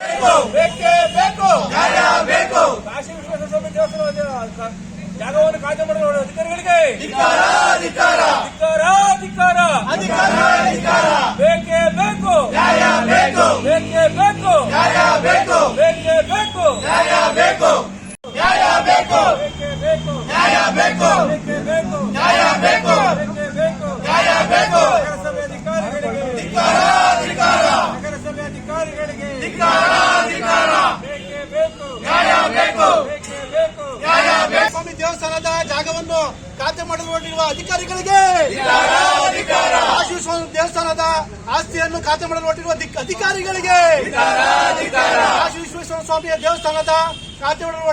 ಬೇಕೇ ಬೇಕು ನ್ಯಾಯ ಬೇಕು. ಕಾಶಿ ವಿಶ್ವೇಶ್ವರ ದೇವಸ್ಥಾನ ಜಾಗವನ್ನು ಕಾಯ್ದೆ ಮಾಡುವ ಅಧಿಕಾರಿಗಳಿಗೆ ಧಿಕ್ಕಾರ ಧಿಕ್ಕಾರ. ಧಿಕ್ಕಾರ ಧಿಕ್ಕಾರ. ಜಾಗವನ್ನು ಖಾತೆ ಮಾಡಿಕೊಂಡಿರುವ ಅಧಿಕಾರಿಗಳಿಗೆ ದೇವಸ್ಥಾನದ ಆಸ್ತಿಯನ್ನು ಖಾತೆ ಮಾಡಲು ಅಧಿಕಾರಿಗಳಿಗೆ ಕಾಶಿ ವಿಶ್ವೇಶ್ವರ ಸ್ವಾಮಿಯ ದೇವಸ್ಥಾನದ ಖಾತೆ ಮಾಡಲು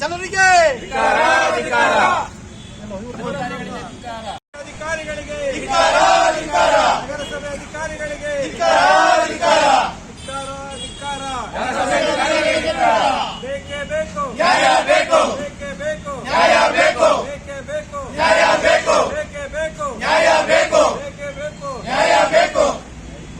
ಜನರಿಗೆ ಧಿಕ್ಕಾರ ಧಿಕ್ಕಾರ ಅಧಿಕಾರಿಗಳಿಗೆ ಧಿಕ್ಕಾರ ಧಿಕ್ಕಾರ ನಗರಸಭೆ ಅಧಿಕಾರಿಗಳಿಗೆ ಧಿಕ್ಕಾರ ಧಿಕ್ಕಾರ ಧಿಕ್ಕಾರ ಧಿಕ್ಕಾರ ಬೇಕೇ ಬೇಕು ನ್ಯಾಯ ಬೇಕು ಬೇಕೇ ಬೇಕು ನ್ಯಾಯ ಬೇಕು ಬೇಕೇ ಬೇಕು ನ್ಯಾಯ ಬೇಕು ಬೇಕೇ ಬೇಕು ನ್ಯಾಯ ಬೇಕು ಬೇಕೇ ಬೇಕು ನ್ಯಾಯ ಬೇಕು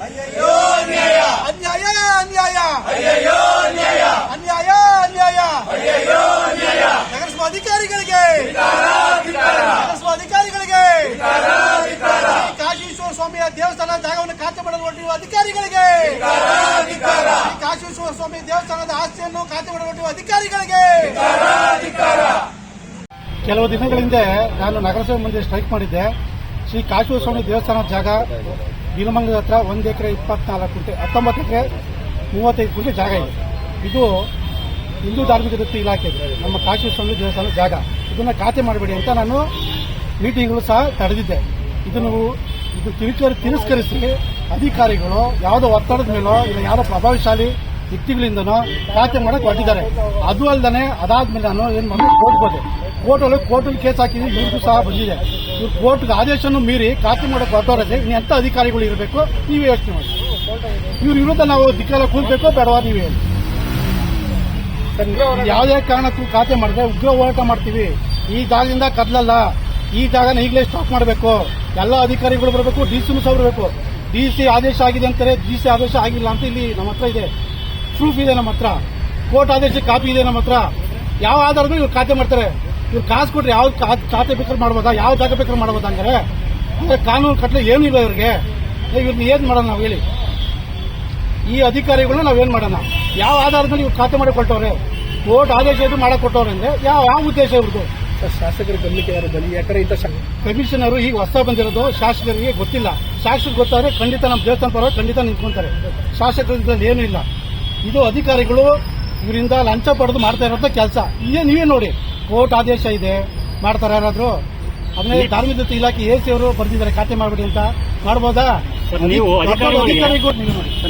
ಅಯ್ಯಯ್ಯೋ ನ್ಯಾಯ ಅನ್ಯಾಯ ಅನ್ಯಾಯ ಅಯ್ಯಯ್ಯೋ ನ್ಯಾಯ ಅನ್ಯಾಯ ಅನ್ಯಾಯ ಅಯ್ಯಯ್ಯೋ ನ್ಯಾಯ ನಗರಸಭಾ ಅಧಿಕಾರಿಗಳಿಗೆ ಧಿಕ್ಕಾರ ಧಿಕ್ಕಾರ ನಗರಸಭಾ ಅಧಿಕಾರಿಗಳಿಗೆ ಧಿಕ್ಕಾರ ಧಿಕ್ಕಾರ ಈ ಕಾಶಿ ವಿಶ್ವ ಸ್ವಾಮಿಯ ದೇವಸ್ಥಾನ ಮಾಡಲು ಹೊರಟಿರುವ ಅಧಿಕಾರಿಗಳಿಗೆ. ಕಾಶೇಶ್ವರ ಸ್ವಾಮಿ ದೇವಸ್ಥಾನದ ಆಸ್ತಿಯನ್ನು ಖಾತೆ ಮಾಡಲು ಹೊರಟಿರುವ ಅಧಿಕಾರಿಗಳಿಗೆ ಕೆಲವು ದಿನಗಳ ಹಿಂದೆ ನಾನು ನಗರಸಭೆ ಮುಂದೆ ಸ್ಟ್ರೈಕ್ ಮಾಡಿದ್ದೆ. ಶ್ರೀ ಕಾಶೇಶ್ವರ ಸ್ವಾಮಿ ದೇವಸ್ಥಾನದ ಜಾಗ ಬೀರಮಂಗಲದ ಹತ್ರ ಒಂದು ಎಕರೆ ಇಪ್ಪತ್ನಾಲ್ಕು ಗುಂಟೆ ಹತ್ತೊಂಬತ್ತು ಎಕರೆ ಮೂವತ್ತೈದು ಗುಂಟೆ ಜಾಗ ಇದೆ. ಇದು ಹಿಂದೂ ಧಾರ್ಮಿಕ ವೃತ್ತಿ ಇಲಾಖೆ ನಮ್ಮ ಕಾಶೇಶ್ವರ ಸ್ವಾಮಿ ದೇವಸ್ಥಾನದ ಜಾಗ. ಇದನ್ನು ಖಾತೆ ಮಾಡಬೇಡಿ ಅಂತ ನಾನು ಮೀಟಿಂಗ್ಗಳು ಸಹ ತಡೆದಿದ್ದೆ. ಇದನ್ನು ಇದು ತಿರುಚ ತಿರಸ್ಕರಿಸಿ ಅಧಿಕಾರಿಗಳು ಯಾವುದೋ ಒತ್ತಡದ ಮೇಲೋ ಇಲ್ಲ ಯಾವುದೋ ಪ್ರಭಾವಶಾಲಿ ವ್ಯಕ್ತಿಗಳಿಂದನೋ ಖಾತೆ ಮಾಡಕ್ ಹೊರಟಿದ್ದಾರೆ? ಅದು ಅಲ್ಲದೆ ಅದಾದ್ಮೇಲೆ ನಾನು ಏನ್ ಮಾಡಿ ಕೋರ್ಟ್ ಅಲ್ಲಿ ಕೋರ್ಟ್ ಒಳಗೆ ಕೋರ್ಟಲ್ಲಿ ಕೇಸ್ ಹಾಕಿದ್ರೆ ಇವ್ರಿಗೂ ಸಹ ಬಂದಿದೆ. ಇವ್ರು ಕೋರ್ಟ್ ಆದೇಶವನ್ನು ಮೀರಿ ಖಾತೆ ಮಾಡಕ್ ಹೊರಟೋರದೆ ಇನ್ನು ಎಂತ ಅಧಿಕಾರಿಗಳು ಇರಬೇಕು? ನೀವು ಯೋಚನೆ ಮಾಡಿ. ಇವ್ರ ವಿರುದ್ಧ ನಾವು ಧಿಕ್ಕಾರ ಕೂಲ್ಬೇಕು ಬೇಡವ ನೀವು ಹೇಳಿ. ಯಾವುದೇ ಕಾರಣಕ್ಕೂ ಖಾತೆ ಮಾಡಿದ್ರೆ ಉಗ್ರ ಹೋರಾಟ ಮಾಡ್ತೀವಿ. ಈ ಜಾಗದಿಂದ ಕದಲಲ್ಲ. ಈ ಜಾಗನ ಈಗಲೇ ಸ್ಟಾಪ್ ಮಾಡಬೇಕು. ಎಲ್ಲ ಅಧಿಕಾರಿಗಳು ಬರಬೇಕು, ಡಿ ಸಿ ಸಹ ಬರಬೇಕು. ಡಿ ಸಿ ಆದೇಶ ಆಗಿದೆ ಅಂತಾರೆ, ಡಿ ಸಿ ಆದೇಶ ಆಗಿಲ್ಲ ಅಂತ ಇಲ್ಲಿ ನಮ್ಮ ಹತ್ರ ಇದೆ. ಪ್ರೂಫ್ ಇದೆ ನಮ್ಮ ಹತ್ರ. ಕೋರ್ಟ್ ಆದೇಶ ಕಾಪಿ ಇದೆ ನಮ್ಮ ಹತ್ರ. ಯಾವ ಆಧಾರದ ಇವ್ರು ಖಾತೆ ಮಾಡ್ತಾರೆ? ಇವ್ರು ಕಾಸು ಕೊಟ್ರೆ ಯಾವ ಖಾತೆ ಬೇಕಾದ್ರೆ ಮಾಡ್ಬೋದಾ? ಯಾವ ಜಾಗ ಬೇಕಾದ್ರೆ ಮಾಡ್ಬೋದಾ ಅಂದರೆ ಕಾನೂನು ಕಟ್ಟಲೆ ಏನು ಇಲ್ಲ ಇವ್ರಿಗೆ. ಇವ್ರನ್ನ ಏನು ಮಾಡೋಣ ನಾವು ಹೇಳಿ? ಈ ಅಧಿಕಾರಿಗಳನ್ನ ನಾವೇನು ಮಾಡೋಣ? ಯಾವ ಆಧಾರದಲ್ಲಿ ಇವ್ರು ಖಾತೆ ಮಾಡಿ ಕೊಟ್ಟವ್ರೆ? ಕೋರ್ಟ್ ಆದೇಶ ಇದು ಮಾಡಕ್ ಕೊಟ್ಟವ್ರೆ ಅಂದ್ರೆ ಯಾವ ಯಾವ ಉದ್ದೇಶ ಇವ್ರದ್ದು ಶಾಸಕರ ಗಮನಕ್ಕೆ ಯಾಕಂದ್ರೆ ಇಂಥ ಕಮಿಷನರು ಈಗ ಹೊಸ ಬಂದಿರೋದು ಶಾಸಕರಿಗೆ ಗೊತ್ತಿಲ್ಲ. ಶಾಸಕರು ಗೊತ್ತಾದ್ರೆ ಖಂಡಿತ ನಮ್ಮ ದೇವಸ್ಥಾನ ಪರವಾಗಿ ಖಂಡಿತ ನಿಂತ್ಕೊಂತಾರೆ. ಶಾಸಕರಿಂದ ಏನೂ ಇಲ್ಲ. ಇದು ಅಧಿಕಾರಿಗಳು ಇವರಿಂದ ಲಂಚ ಪಡೆದು ಮಾಡ್ತಾ ಇರೋಂಥ ಕೆಲಸ. ಇಲ್ಲೇ ನೀವೇ ನೋಡಿ ಕೋರ್ಟ್ ಆದೇಶ ಇದೆ ಮಾಡ್ತಾರೆ ಯಾರಾದ್ರು? ಅದನ್ನೇ ಧಾರ್ಮಿಕ ಇಲಾಖೆ ಎ ಸಿ ಅವರು ಬರ್ದಿದ್ದಾರೆ ಖಾತೆ ಮಾಡಬೇಡಿ ಅಂತ. ಮಾಡ್ಬೋದಾ? ನೀವು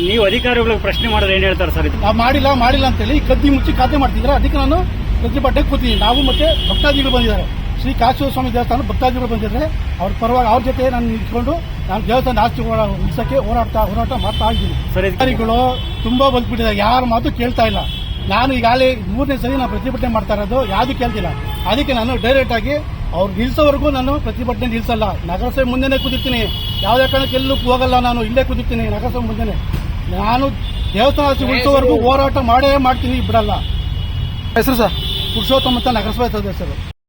ನೀವು ಅಧಿಕಾರಿಗಳಿಗೆ ಪ್ರಶ್ನೆ ಮಾಡಿದ್ರೆ ಏನ್ ಹೇಳ್ತಾರೆ ಸರ್ ನಾವು ಮಾಡಿಲ್ಲ ಮಾಡಿಲ್ಲ ಅಂತೇಳಿ ಹೇಳಿ ಕದ್ದಿ ಮುಚ್ಚಿ ಖಾತೆ ಮಾಡ್ತಿದ್ರೆ ಅದಕ್ಕೆ ನಾನು ಪ್ರತಿಭಟನೆ ಕೂತೀನಿ ನಾವು ಮತ್ತೆ ಭಕ್ತಾದಿಗಳು ಬಂದಿದ್ದಾರೆ. ಶ್ರೀ ಕಾಶಿವ ಸ್ವಾಮಿ ದೇವಸ್ಥಾನ ಭಕ್ತಾದಿಗಳು ಬಂದಿದ್ದಾರೆ. ಅವ್ರ ಪರವಾಗಿ ಅವ್ರ ಜೊತೆ ನಾನು ನಿಂತ್ಕೊಂಡು ನಾನು ದೇವಸ್ಥಾನ ಆಸ್ತಿ ಉಳಿಸಕ್ಕೆ ಹೋರಾಡ್ತಾ ಹೋರಾಟ ಮಾಡ್ತಾ ಇದ್ದೀನಿ. ಅಧಿಕಾರಿಗಳು ತುಂಬಾ ಬಂದ್ಬಿಟ್ಟಿದ್ದಾರೆ. ಯಾರ ಮಾತು ಕೇಳ್ತಾ ಇಲ್ಲ. ನಾನು ಈಗಾಗಲೇ ಮೂರನೇ ಸರಿ ನಾನು ಪ್ರತಿಭಟನೆ ಮಾಡ್ತಾ ಇರೋದು ಯಾವ್ದು ಕೇಳ್ತಿಲ್ಲ. ಅದಕ್ಕೆ ನಾನು ಡೈರೆಕ್ಟ್ ಆಗಿ ಅವ್ರು ನಿಲ್ಸೋವರೆಗೂ ನಾನು ಪ್ರತಿಭಟನೆ ನಿಲ್ಸಲ್ಲ. ನಗರಸಭೆ ಮುಂದೆನೆ ಕುದಿರ್ತೀನಿ ಯಾವುದೇ ಕಾರಣಕ್ಕೆ ಎಲ್ಲೂ ಹೋಗಲ್ಲ ನಾನು. ಇಲ್ಲೇ ಕುದಿರ್ತೀನಿ ನಗರಸಭೆ ಮುಂದೆನೆ. ನಾನು ದೇವಸ್ಥಾನ ಉಳಿಸೋವರೆಗೂ ಹೋರಾಟ ಮಾಡೇ ಮಾಡ್ತೀನಿ ಬಿಡಲ್ಲ. ಹೆಸರು ಸರ್? ಪುರುಷೋತ್ತಮ ಅಂತ ನಗರಸಭೆ ಸದಸ್ಯರು